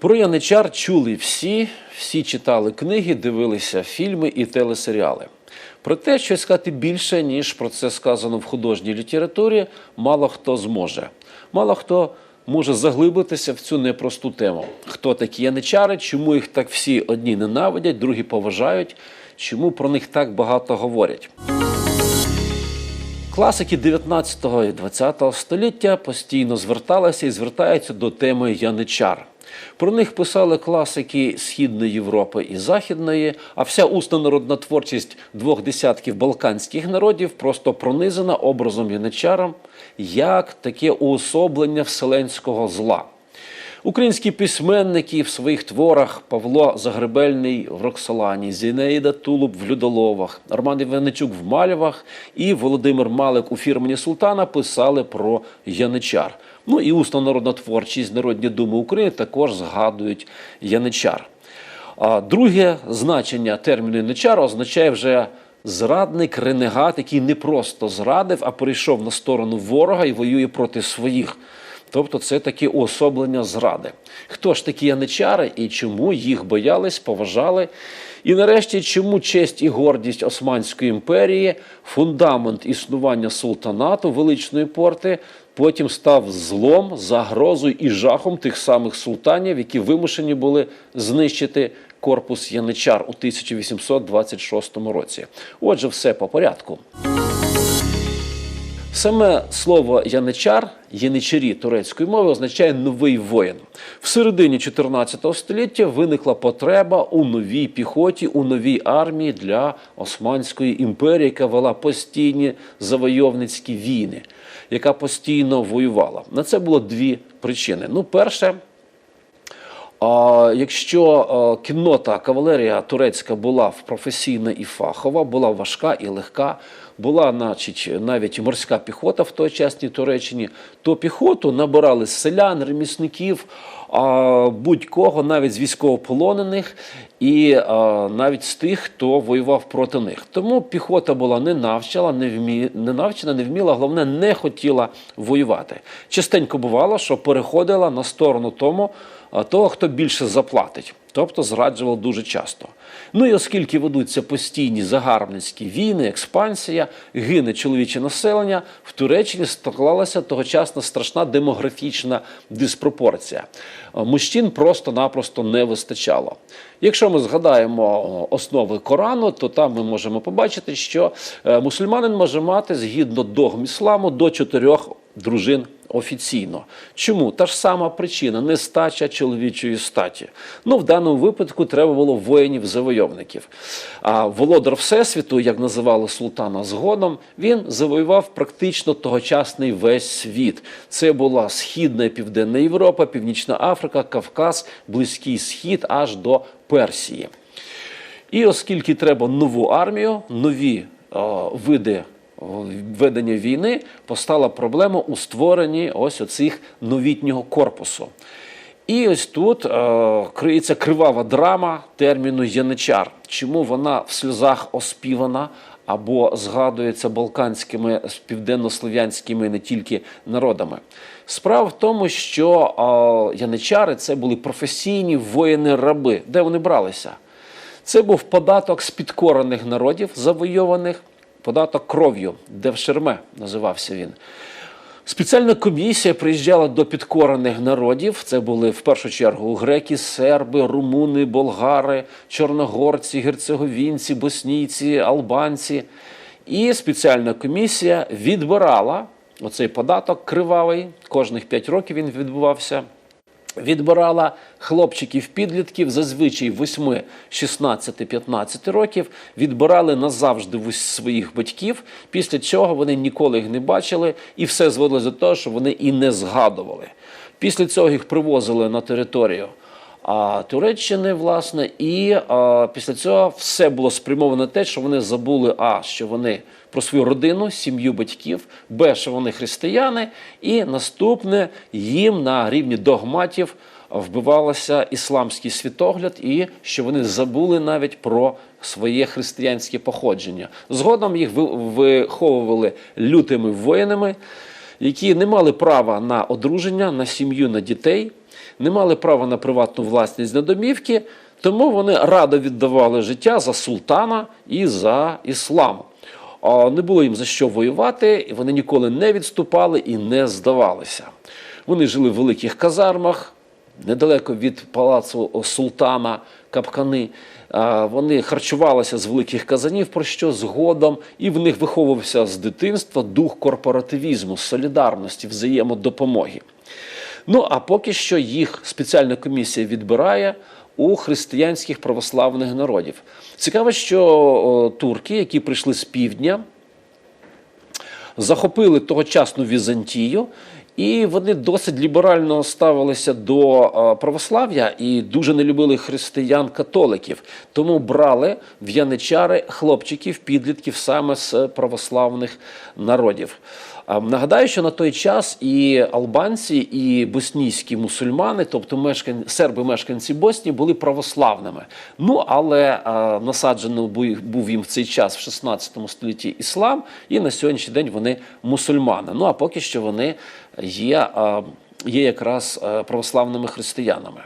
Про яничар чули всі, всі читали книги, дивилися фільми і телесеріали. Проте щось сказати більше, ніж про це сказано в художній літературі, мало хто зможе. Мало хто може заглибитися в цю непросту тему. Хто такі яничари, чому їх так всі одні ненавидять, другі поважають, чому про них так багато говорять. Класики 19 і 20 століття постійно зверталися і звертаються до теми яничар. Про них писали класики Східної Європи і Західної, а вся усна народна творчість двох десятків балканських народів просто пронизана образом яничара як таке уособлення вселенського зла. Українські письменники в своїх творах Павло Загребельний в Роксолані, Зінеїда Тулуб в Людоловах, Роман Іваничук в Малявах і Володимир Малик у фірмені Султана писали про яничар. Ну і усна народна творчість Народні думи України також згадують яничар. А друге значення терміну яничар означає вже зрадник, ренегат, який не просто зрадив, а перейшов на сторону ворога і воює проти своїх. Тобто це таке уособлення зради. Хто ж такі яничари і чому їх боялись, поважали? І нарешті, чому честь і гордість Османської імперії, фундамент існування султанату величної порти, потім став злом, загрозою і жахом тих самих султанів, які вимушені були знищити корпус яничар у 1826 році. Отже, все по порядку. Саме слово яничар, яничарі турецької мови означає новий воїн. В середині 14 століття виникла потреба у новій піхоті, у новій армії для Османської імперії, яка вела постійні завойовницькі війни, яка постійно воювала. На це було дві причини. Ну, перше. А якщо кіннота кавалерія турецька була професійна і фахова, була важка і легка, була значить, навіть морська піхота в тогочасній Туреччині, то піхоту набирали селян, ремісників, будь-кого, навіть з військовополонених, і навіть з тих, хто воював проти них. Тому піхота була не навчена, не вмі... не навчена, не вміла, головне, не хотіла воювати. Частенько бувало, що переходила на сторону тому, того, хто більше заплатить. Тобто зраджував дуже часто. Ну і оскільки ведуться постійні загарбницькі війни, експансія, гине чоловіче населення, в Туреччині склалася тогочасна страшна демографічна диспропорція. Мужчин просто-напросто не вистачало. Якщо ми згадаємо основи Корану, то там ми можемо побачити, що е, мусульманин може мати згідно догм ісламу до чотирьох дружин офіційно. Чому? Та ж сама причина нестача чоловічої статі. Ну, в даному випадку треба було воїнів-завойовників. А володар Всесвіту, як називали султана згодом, він завоював практично тогочасний весь світ. Це була Східна і Південна Європа, Північна Африка, Кавказ, Близький Схід аж до Персії. І оскільки треба нову армію, нові е, види ведення війни, постала проблема у створенні ось оцих новітнього корпусу. І ось тут е, криється кривава драма терміну яничар. Чому вона в сльозах оспівана або згадується балканськими південнослов'янськими не тільки народами? Справа в тому, що е, яничари це були професійні воїни-раби. Де вони бралися? Це був податок з підкорених народів завойованих, податок кров'ю, Девшерме називався він. Спеціальна комісія приїжджала до підкорених народів. Це були в першу чергу греки, серби, румуни, болгари, чорногорці, герцеговінці, боснійці, албанці. І спеціальна комісія відбирала оцей податок кривавий. Кожних 5 років він відбувався. Відбирала хлопчиків підлітків зазвичай 8, 16, 15 років, відбирали назавжди в своїх батьків, після чого вони ніколи їх не бачили, і все зводилося до того, що вони і не згадували. Після цього їх привозили на територію а, Туреччини, власне, і після цього все було спрямовано те, що вони забули, а що вони про свою родину, сім'ю батьків, б, що вони християни, і наступне їм на рівні догматів вбивалося ісламський світогляд, і що вони забули навіть про своє християнське походження. Згодом їх виховували лютими воїнами. які не мали права на одруження, на сім'ю, на дітей, не мали права на приватну власність на домівки, тому вони радо віддавали життя за султана і за іслам. Не було їм за що воювати, і вони ніколи не відступали і не здавалися. Вони жили в великих казармах, недалеко від палацу султана Капкани. Вони харчувалися з великих казанів, про що згодом, і в них виховувався з дитинства дух корпоративізму, солідарності, взаємодопомоги. Ну а поки що їх спеціальна комісія відбирає у християнських православних народів. Цікаво, що турки, які прийшли з півдня, захопили тогочасну Візантію, і вони досить ліберально ставилися до православ'я і дуже не любили християн-католиків. Тому брали в яничари хлопчиків, підлітків саме з православних народів. Нагадаю, що на той час і албанці, і боснійські мусульмани, тобто мешкан... серби, мешканці Боснії, були православними. Ну але насаджено був їм в цей час в 16 столітті іслам, і на сьогоднішній день вони мусульмани. Ну а поки що вони є, є якраз православними християнами.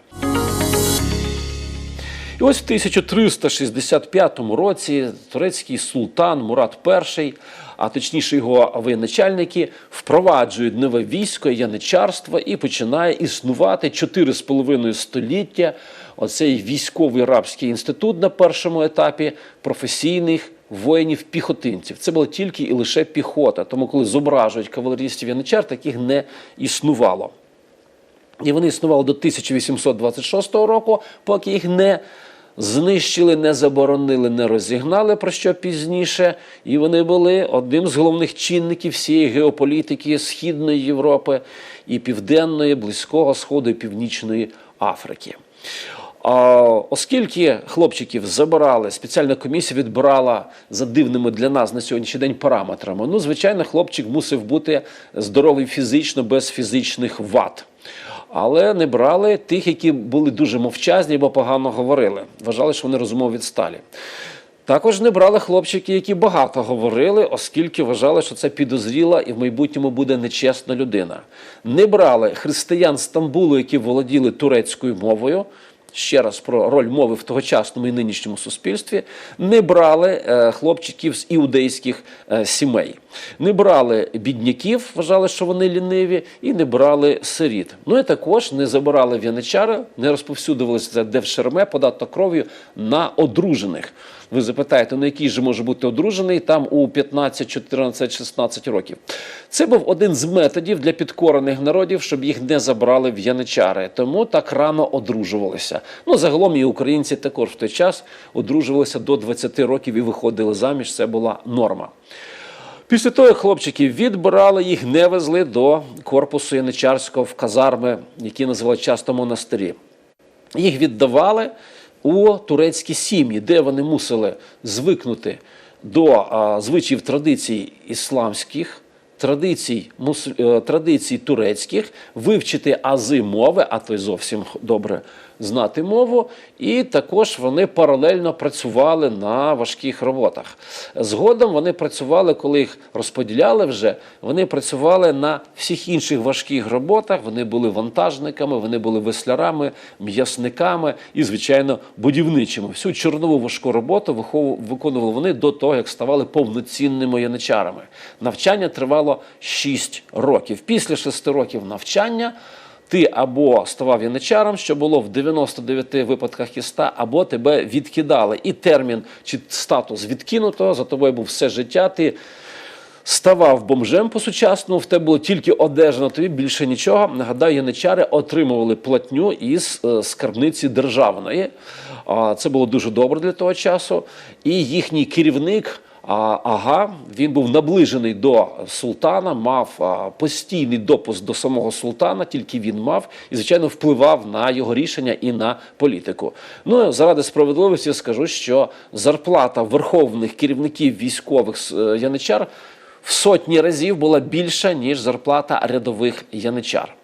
І ось в 1365 році турецький султан Мурат І, а точніше його воєначальники, впроваджують нове військо, яничарство і починає існувати 4,5 століття. Оцей військовий рабський інститут на першому етапі професійних воїнів-піхотинців. Це була тільки і лише піхота. Тому, коли зображують кавалерістів яничар, таких не існувало. І вони існували до 1826 року, поки їх не знищили, не заборонили, не розігнали, про що пізніше. І вони були одним з головних чинників всієї геополітики Східної Європи і Південної, Близького Сходу і Північної Африки. Оскільки хлопчиків забирали, спеціальна комісія відбирала за дивними для нас на сьогоднішній день параметрами. Ну, звичайно, хлопчик мусив бути здоровий фізично, без фізичних вад. Але не брали тих, які були дуже мовчазні, бо погано говорили. Вважали, що вони розумово відсталі. Також не брали хлопчики, які багато говорили, оскільки вважали, що це підозріла і в майбутньому буде нечесна людина. Не брали християн Стамбулу, які володіли турецькою мовою. Ще раз про роль мови в тогочасному і нинішньому суспільстві, не брали е, хлопчиків з іудейських е, сімей, не брали бідняків, вважали, що вони ліниві, і не брали сиріт. Ну і також не забирали в'яничари, не розповсюдувалися девшерме, податок кров'ю на одружених. Ви запитаєте, ну який же може бути одружений там у 15, 14, 16 років. Це був один з методів для підкорених народів, щоб їх не забрали в яничари. Тому так рано одружувалися. Ну, загалом і українці також в той час одружувалися до 20 років і виходили заміж. Це була норма. Після того хлопчиків відбирали їх, не везли до корпусу яничарського в казарми, які називали часто монастирі. Їх віддавали у турецькі сім'ї, де вони мусили звикнути до звичаїв традицій ісламських, традицій, мус, е, традицій турецьких, вивчити ази мови, а то й зовсім добре знати мову, і також вони паралельно працювали на важких роботах. Згодом вони працювали, коли їх розподіляли вже, вони працювали на всіх інших важких роботах. Вони були вантажниками, вони були веслярами, м'ясниками і, звичайно, будівничими. Всю чорнову важку роботу виконували вони до того, як ставали повноцінними яничарами. Навчання тривало 6 років. Після 6 років навчання ти або ставав яничаром, що було в 99 випадках із 100, або тебе відкидали. І термін чи статус відкинуто, за тобою був все життя. Ти ставав бомжем по сучасному, в тебе було тільки одежа тобі, більше нічого. Нагадаю, яничари отримували платню із е, скарбниці державної. Це було дуже добре для того часу. І їхній керівник. Ага, він був наближений до султана, мав постійний допуск до самого султана, тільки він мав і, звичайно, впливав на його рішення і на політику. Ну заради справедливості скажу, що зарплата верховних керівників військових е, яничар в сотні разів була більша ніж зарплата рядових яничар.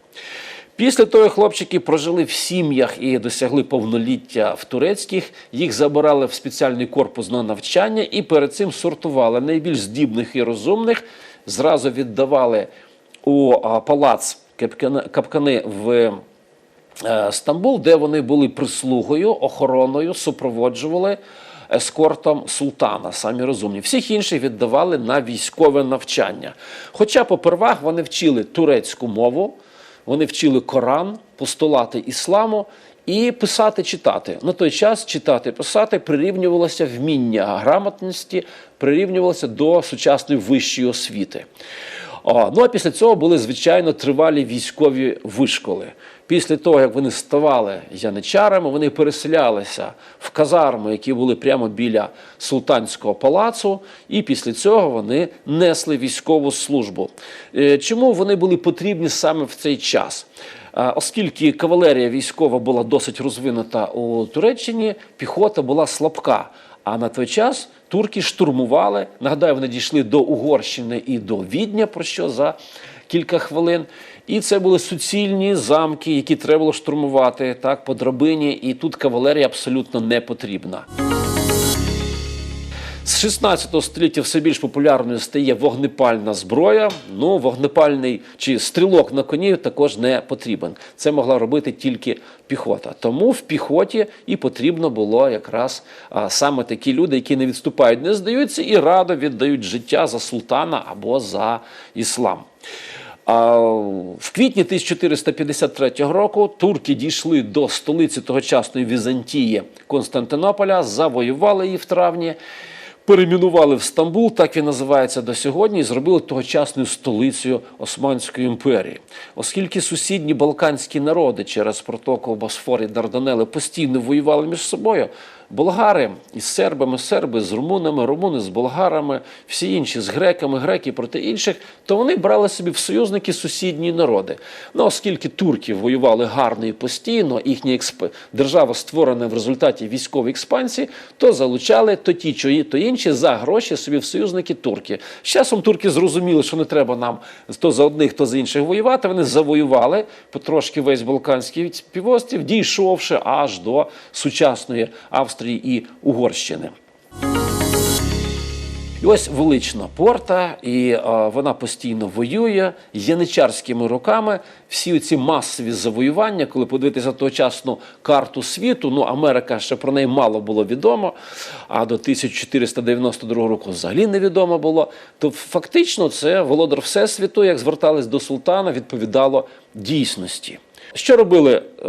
Після того хлопчики прожили в сім'ях і досягли повноліття в турецьких. Їх забирали в спеціальний корпус на навчання і перед цим сортували найбільш здібних і розумних, зразу віддавали у палац Капкани, в е, Стамбул, де вони були прислугою, охороною, супроводжували ескортом султана, самі розумні. Всіх інших віддавали на військове навчання. Хоча попервах вони вчили турецьку мову, вони вчили Коран, постулати ісламу і писати, читати. На той час читати, писати прирівнювалося вміння грамотності, прирівнювалося до сучасної вищої освіти. Ну а після цього були звичайно тривалі військові вишколи. Після того, як вони ставали яничарами, вони переселялися в казарми, які були прямо біля султанського палацу, і після цього вони несли військову службу. Е, Чому вони були потрібні саме в цей час? Е, Оскільки кавалерія військова була досить розвинута у Туреччині, піхота була слабка. А на той час турки штурмували. Нагадаю, вони дійшли до Угорщини і до Відня, про що за кілька хвилин. І це були суцільні замки, які треба було штурмувати так, по драбині. І тут кавалерія абсолютно не потрібна. З 16 століття все більш популярною стає вогнепальна зброя. Ну, вогнепальний чи стрілок на коні також не потрібен. Це могла робити тільки піхота. Тому в піхоті і потрібно було якраз а, саме такі люди, які не відступають, не здаються і радо віддають життя за султана або за іслам. А в квітні 1453 року турки дійшли до столиці тогочасної Візантії Константинополя, завоювали її в травні, перейменували в Стамбул, так він називається до сьогодні, і зробили тогочасною столицею Османської імперії. Оскільки сусідні балканські народи через протоку Босфор і Дарданели постійно воювали між собою, болгари із сербами, серби з румунами, румуни з болгарами, всі інші з греками, греки проти інших, то вони брали собі в союзники сусідні народи. Ну, оскільки турки воювали гарно і постійно, їхня експ... держава створена в результаті військової експансії, то залучали то ті, чи- то інші за гроші собі в союзники турки. З часом турки зрозуміли, що не треба нам то за одних, то за інших воювати. Вони завоювали потрошки весь Балканський півострів, дійшовши аж до сучасної Австрії і Угорщини. І ось велична порта, і е, вона постійно воює яничарськими руками. Всі ці масові завоювання, коли подивитися тогочасну карту світу, ну Америка ще про неї мало було відомо, а до 1492 року взагалі невідомо було. То фактично це володар Всесвіту, як звертались до султана, відповідало дійсності. Що робили е,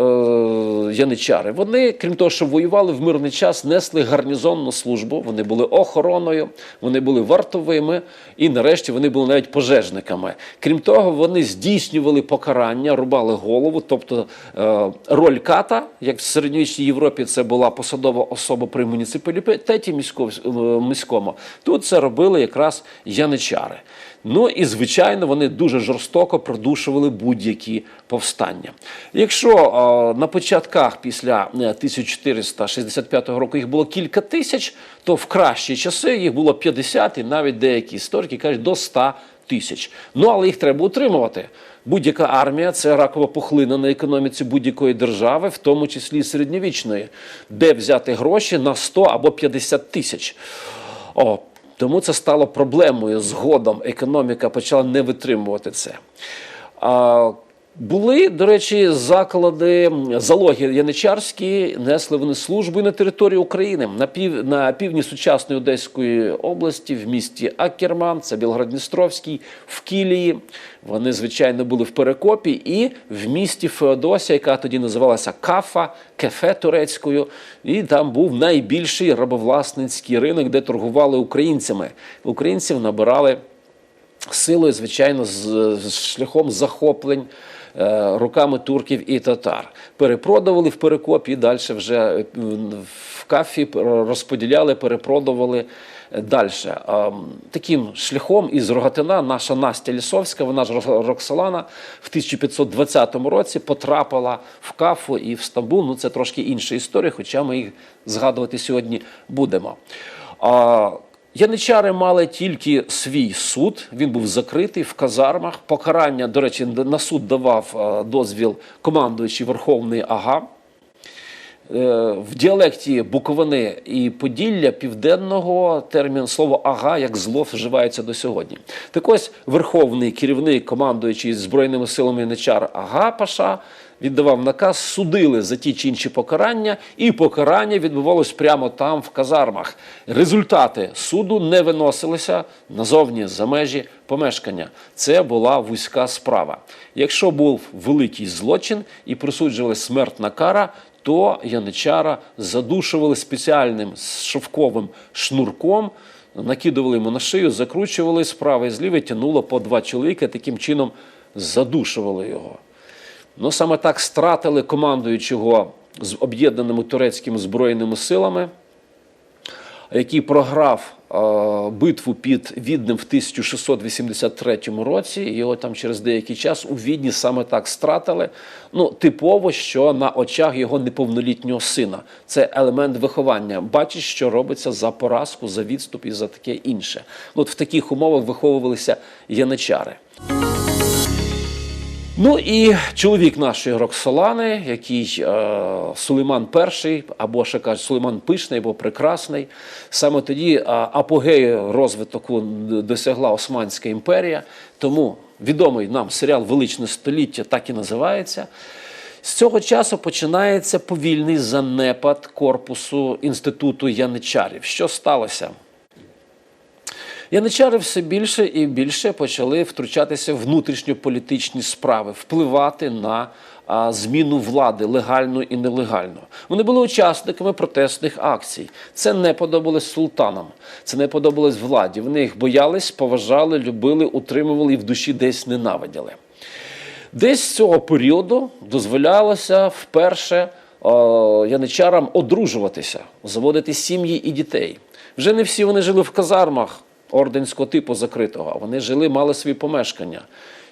яничари? Вони, крім того, що воювали в мирний час, несли гарнізонну службу. Вони були охороною, вони були вартовими, і нарешті вони були навіть пожежниками. Крім того, вони здійснювали покарання, рубали голову, тобто е, роль ката, як в середньовічній Європі, це була посадова особа при муніципалітеті е, міському. Тут це робили якраз яничари. Ну і звичайно, вони дуже жорстоко продушували будь-які повстання. Якщо е, на початках після е, 1465 року їх було кілька тисяч, то в кращі часи їх було 50 і навіть деякі історики кажуть до 100 тисяч. Ну але їх треба утримувати. Будь-яка армія це ракова пухлина на економіці будь-якої держави, в тому числі середньовічної, де взяти гроші на 100 або 50 тисяч. О, тому це стало проблемою. Згодом економіка почала не витримувати це. Були, до речі, заклади, залоги яничарські, несли вони службу на території України на пів на півдні сучасної Одеської області, в місті Акерман, це Білгород-Дністровський, в Кілії. Вони, звичайно, були в Перекопі і в місті Феодосія, яка тоді називалася Кафа, кефе турецькою. І там був найбільший рабовласницький ринок, де торгували українцями. Українців набирали силою, звичайно, з, з шляхом захоплень е, руками турків і татар. Перепродавали в перекопі далі вже е, в кафі розподіляли, перепродавали далі. Таким шляхом із Рогатина наша Настя Лісовська, вона ж Роксолана, в 1520 році потрапила в Кафу і в Стамбул. Ну, це трошки інша історія, хоча ми їх згадувати сьогодні будемо. Яничари мали тільки свій суд, він був закритий в казармах. Покарання, до речі, на суд давав е, дозвіл командуючий Верховний Ага. в діалекті Буковини і Поділля Південного термін слово ага як зло вживається до сьогодні. Так ось верховний керівник, командуючий Збройними силами Яничар Ага Паша віддавав наказ, судили за ті чи інші покарання, і покарання відбувалось прямо там, в казармах. Результати суду не виносилися назовні за межі помешкання. Це була вузька справа. Якщо був великий злочин і присуджували смертна кара, то яничара задушували спеціальним шовковим шнурком, накидували йому на шию, закручували справа і зліва, тянуло по два чоловіка, таким чином задушували його. Ну, саме так стратили командуючого з об'єднаними турецькими збройними силами, який програв е, битву під Віднем в 1683 році. Його там через деякий час у Відні саме так стратили. Ну, типово, що на очах його неповнолітнього сина. Це елемент виховання. Бачиш, що робиться за поразку, за відступ і за таке інше. От в таких умовах виховувалися яничари. Ну і чоловік нашої Роксолани, який е, Сулейман І, або ще кажуть, Сулейман Пишний, або Прекрасний. Саме тоді е, апогею розвитку досягла Османська імперія. Тому відомий нам серіал Величне століття так і називається. З цього часу починається повільний занепад корпусу інституту яничарів. Що сталося? Яничари все більше і більше почали втручатися в внутрішньополітичні справи, впливати на зміну влади легально і нелегально. Вони були учасниками протестних акцій. Це не подобалось султанам, це не подобалось владі. Вони їх боялись, поважали, любили, утримували і в душі десь ненавиділи. Десь з цього періоду дозволялося вперше о, яничарам одружуватися, заводити сім'ї і дітей. Вже не всі вони жили в казармах орденського типу закритого, вони жили, мали свої помешкання.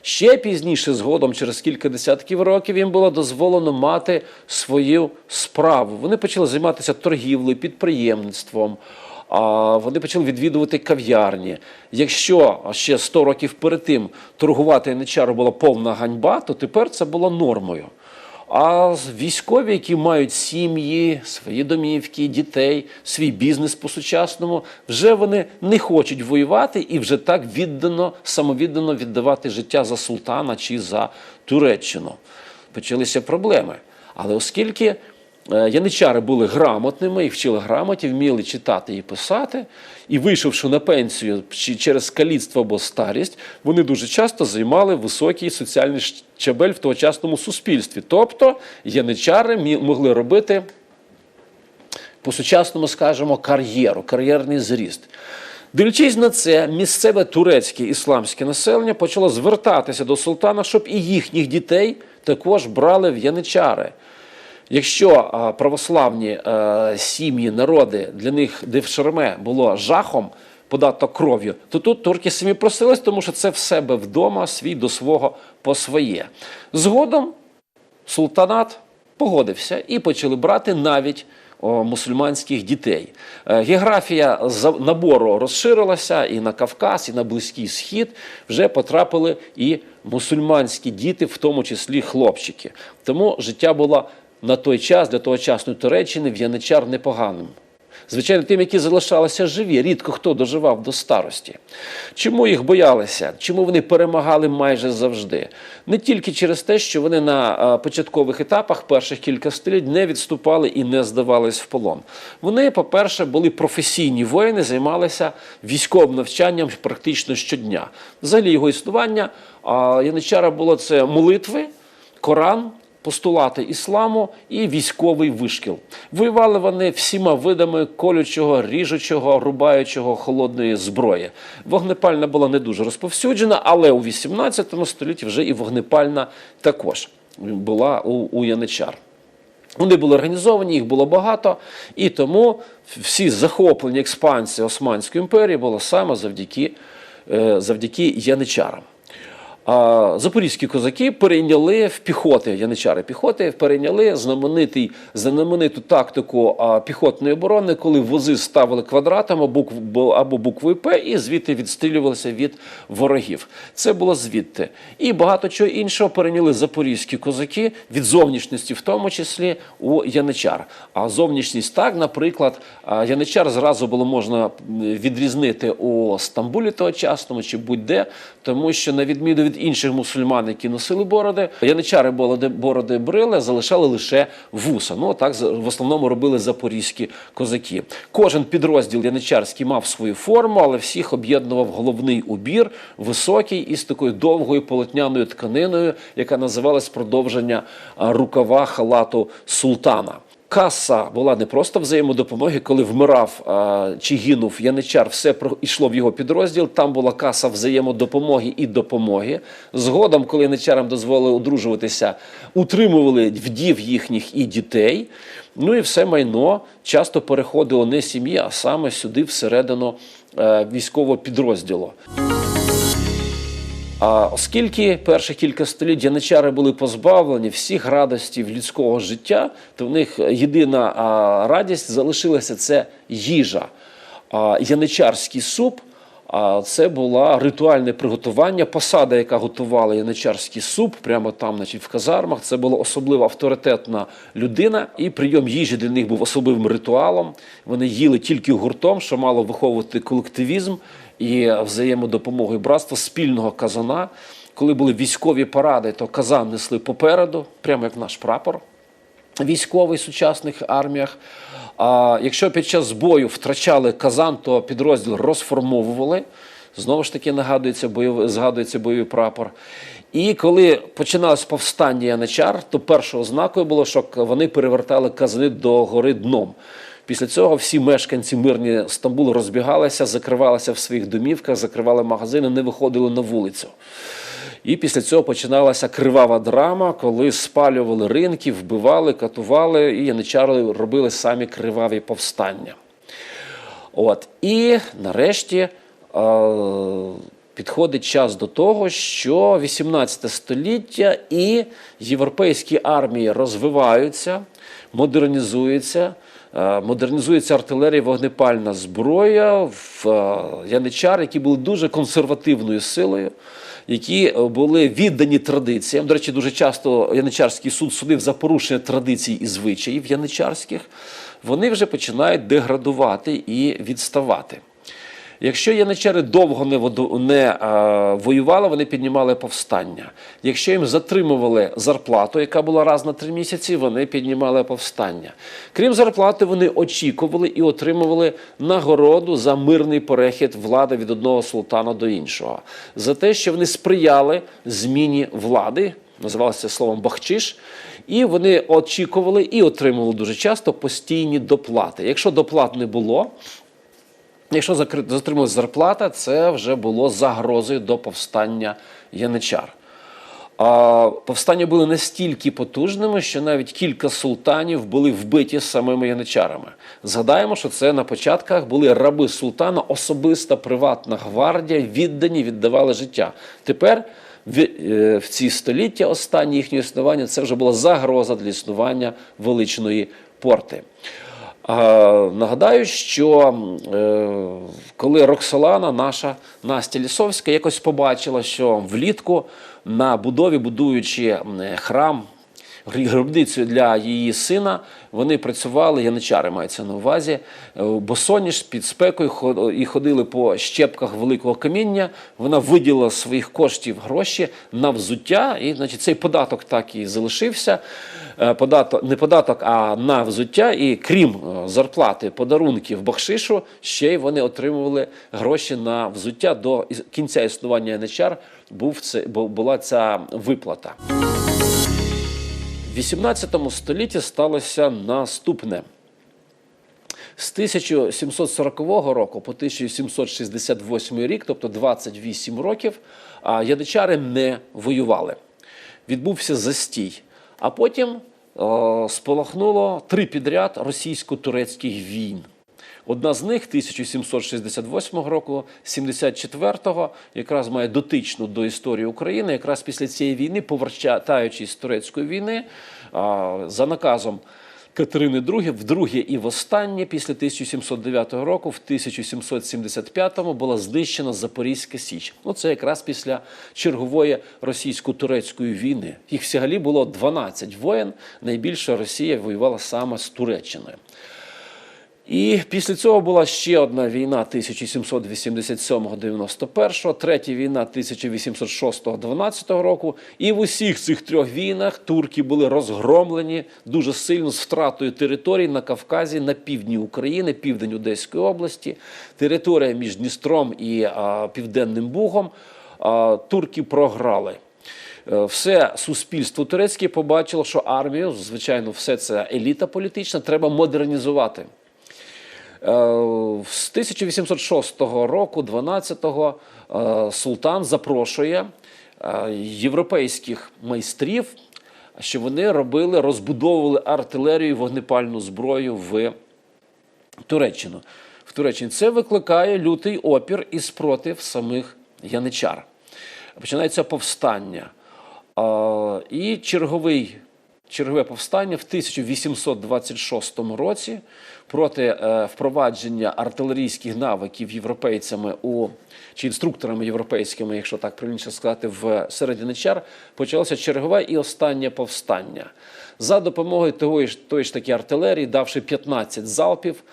Ще пізніше, згодом, через кілька десятків років, їм було дозволено мати свою справу. Вони почали займатися торгівлею, підприємництвом. А вони почали відвідувати кав'ярні. Якщо ще 100 років перед тим торгувати яничару була повна ганьба, то тепер це було нормою. А військові, які мають сім'ї, свої домівки, дітей, свій бізнес по-сучасному, вже вони не хочуть воювати і вже так віддано, самовіддано віддавати життя за султана чи за Туреччину. Почалися проблеми. Але оскільки яничари були грамотними, їх вчили грамоті, вміли читати і писати, і вийшовши на пенсію через каліцтво або старість, вони дуже часто займали високий соціальний щабель в тогочасному суспільстві. Тобто яничари могли робити по-сучасному скажемо кар'єру, кар'єрний зріст. Дивлячись на це, місцеве турецьке ісламське населення почало звертатися до султана, щоб і їхніх дітей також брали в яничари. Якщо православні е, сім'ї, народи для них девшерме було жахом, податок кров'ю, то тут турки самі просились, тому що це в себе вдома, свій до свого по своє. Згодом султанат погодився і почали брати навіть мусульманських дітей. Е, Географія набору розширилася і на Кавказ, і на Близький Схід вже потрапили і мусульманські діти, в тому числі хлопчики. Тому життя було на той час для тогочасної Туреччини в Яничар непоганим. Звичайно, тим, які залишалися живі, рідко хто доживав до старості. Чому їх боялися? Чому вони перемагали майже завжди? Не тільки через те, що вони на початкових етапах перших кілька століть не відступали і не здавались в полон. Вони, по-перше, були професійні воїни, займалися військовим навчанням практично щодня. Взагалі його існування а, яничара було це молитви, Коран постулати ісламу і військовий вишкіл. Воювали вони всіма видами колючого, ріжучого, рубаючого холодної зброї. Вогнепальна була не дуже розповсюджена, але у 18 столітті вже і вогнепальна також була у, у яничар. Вони були організовані, їх було багато, і тому всі захоплення експансії Османської імперії було саме завдяки, е, завдяки яничарам. Запорізькі козаки перейняли в піхоти, яничари піхоти, перейняли знаменитий, знамениту тактику піхотної оборони, коли вози ставили квадратами або буквою П і звідти відстрілювалися від ворогів. Це було звідти. І багато чого іншого перейняли запорізькі козаки від зовнішності, в тому числі у яничар. А зовнішність так, наприклад, яничар зразу було можна відрізнити у Стамбулі тогочасному чи будь-де, тому що на відміну від інших мусульман, які носили бороди, яничари бороди, бороди брили, залишали лише вуса. Ну так в основному робили запорізькі козаки. Кожен підрозділ яничарський мав свою форму, але всіх об'єднував головний убір, високий із такою довгою полотняною тканиною, яка називалась продовження рукава халату султана. Каса була не просто взаємодопомоги, коли вмирав а, чи гинув яничар, все йшло в його підрозділ. Там була каса взаємодопомоги і допомоги. Згодом, коли яничарам дозволили одружуватися, утримували вдів їхніх і дітей. Ну і все майно часто переходило не сім'ї, а саме сюди, всередину е, військового підрозділу. А оскільки перші кілька століть яничари були позбавлені всіх радостів людського життя, то в них єдина радість залишилася це їжа. А, яничарський суп це було ритуальне приготування. Посада, яка готувала яничарський суп, прямо там, значить, в казармах, це була особливо авторитетна людина, і прийом їжі для них був особливим ритуалом. Вони їли тільки гуртом, що мало виховувати колективізм і взаємодопомогу і братство спільного казана. Коли були військові паради, то казан несли попереду, прямо як наш прапор військовий в сучасних арміях. А якщо під час бою втрачали казан, то підрозділ розформовували. Знову ж таки нагадується бойовий, згадується бойовий прапор. І коли починалось повстання яничар, то першою ознакою було, що вони перевертали казани до гори дном. Після цього всі мешканці мирні Стамбулу розбігалися, закривалися в своїх домівках, закривали магазини, не виходили на вулицю. І після цього починалася кривава драма, коли спалювали ринки, вбивали, катували, і яничари робили самі криваві повстання. От. І нарешті е, підходить час до того, що 18 століття і європейські армії розвиваються, модернізуються. Е, Модернізується артилерія, вогнепальна зброя, в е, яничар, які були дуже консервативною силою, які е, були віддані традиціям. До речі, дуже часто Яничарський суд судив за порушення традицій і звичаїв яничарських. Вони вже починають деградувати і відставати. Якщо яничари довго не, воду, не е, воювали, вони піднімали повстання. Якщо їм затримували зарплату, яка була раз на три місяці, вони піднімали повстання. Крім зарплати, вони очікували і отримували нагороду за мирний перехід влади від одного султана до іншого, за те, що вони сприяли зміні влади, називалося словом бахчиш. І вони очікували і отримували дуже часто постійні доплати. Якщо доплат не було, Якщо затрималась зарплата, це вже було загрозою до повстання яничар. А повстання були настільки потужними, що навіть кілька султанів були вбиті самими яничарами. Згадаємо, що це на початках були раби султана, особиста приватна гвардія, віддані, віддавали життя. Тепер в, е, ці століття останні їхнього існування це вже була загроза для існування величної порти. Нагадаю, що е, коли Роксолана, наша Настя Лісовська, якось побачила, що влітку на будові, будуючи храм, гр- гробницю для її сина, вони працювали, яничари мається на увазі, е, босоніж під спекою і ходили по щепках великого каміння. Вона виділила своїх коштів гроші на взуття, і значить, цей податок так і залишився. Е, Податок, не податок, а на взуття. І крім е, зарплати, подарунків, бахшишу, ще й вони отримували гроші на взуття до кінця існування яничар. Був це, була ця виплата. В 18 столітті сталося наступне. З 1740 року по 1768 рік, тобто 28 років, а, яничари не воювали. Відбувся застій. А потім спалахнуло три підряд російсько-турецьких війн. Одна з них 1768 року, 74-го, якраз має дотичну до історії України. Якраз після цієї війни, повертаючись з турецької війни, за наказом Катерини II, вдруге і востаннє після 1709 року, в 1775-му була знищена Запорізька Січ. Ну, це якраз після чергової російсько-турецької війни. Їх взагалі було 12 воєн. Найбільше Росія воювала саме з Туреччиною. І після цього була ще одна війна 1787-91, третя війна 1806-12 року. І в усіх цих трьох війнах турки були розгромлені дуже сильно з втратою територій на Кавказі, на півдні України, південь Одеської області, територія між Дністром і а, Південним Бугом. А, турки програли. Е, Все суспільство турецьке побачило, що армію, звичайно, все це еліта політична, треба модернізувати. Е, З 1806 року, 12-го, е, султан запрошує е, європейських майстрів, щоб вони робили, розбудовували артилерію і вогнепальну зброю в Туреччину. В Туреччині це викликає лютий опір і спротив самих яничар. Починається повстання. І черговий, чергове повстання в 1826 році проти е, впровадження артилерійських навиків європейцями у чи інструкторами європейськими, якщо так правильніше сказати, в серед яничар почалося чергове і останнє повстання. За допомогою того ж, тої ж таки артилерії, давши 15 залпів,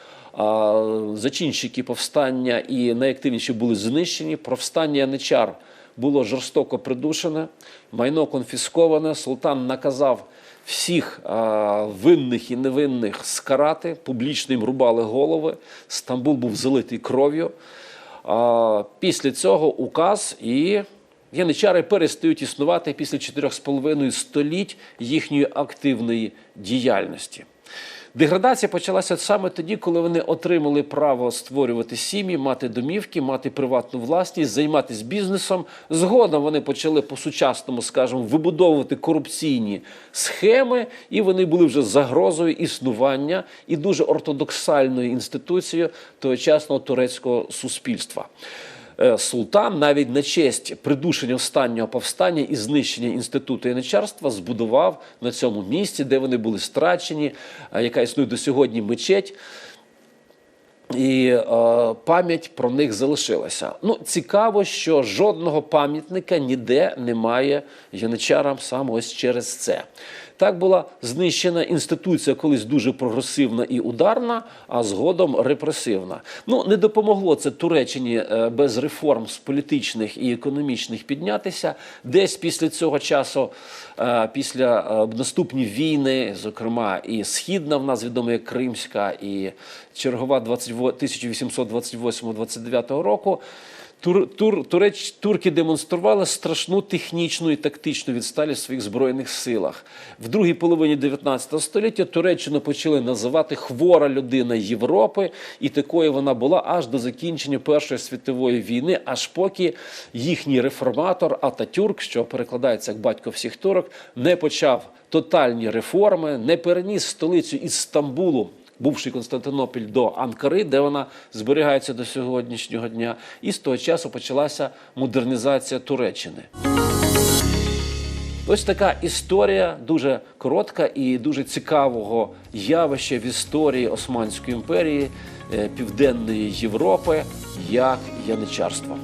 зачинщики повстання і найактивніші були знищені. Повстання яничар було жорстоко придушене, майно конфісковане. Султан наказав всіх а, винних і невинних скарати, публічно їм рубали голови. Стамбул був залитий кров'ю. А, після цього указ і яничари перестають існувати після 4,5 століть їхньої активної діяльності. Деградація почалася саме тоді, коли вони отримали право створювати сім'ї, мати домівки, мати приватну власність, займатися бізнесом. Згодом вони почали по-сучасному, скажімо, вибудовувати корупційні схеми, і вони були вже загрозою існування і дуже ортодоксальною інституцією тогочасного турецького суспільства. Е, Султан навіть на честь придушення останнього повстання і знищення інституту яничарства збудував на цьому місці, де вони були страчені, е, яка існує до сьогодні мечеть. І е, пам'ять про них залишилася. Ну, цікаво, що жодного пам'ятника ніде немає яничарам саме ось через це. Так була знищена інституція, колись дуже прогресивна і ударна, а згодом репресивна. Ну не допомогло це Туреччині е, без реформ з політичних і економічних піднятися. Десь після цього часу, після е, наступні війни, зокрема і східна, в нас відома як Кримська, і чергова 1828-29 року. Тур, тур, туреч, турки демонстрували страшну технічну і тактичну відсталість в своїх збройних силах. В другій половині 19 століття Туреччину почали називати хвора людина Європи, і такою вона була аж до закінчення Першої світової війни, аж поки їхній реформатор Ататюрк, що перекладається як батько всіх турок, не почав тотальні реформи, не переніс столицю із Стамбулу бувший Константинопіль до Анкари, де вона зберігається до сьогоднішнього дня. І з того часу почалася модернізація Туреччини. Ось така історія дуже коротка і дуже цікавого явища в історії Османської імперії е, Південної Європи як яничарство.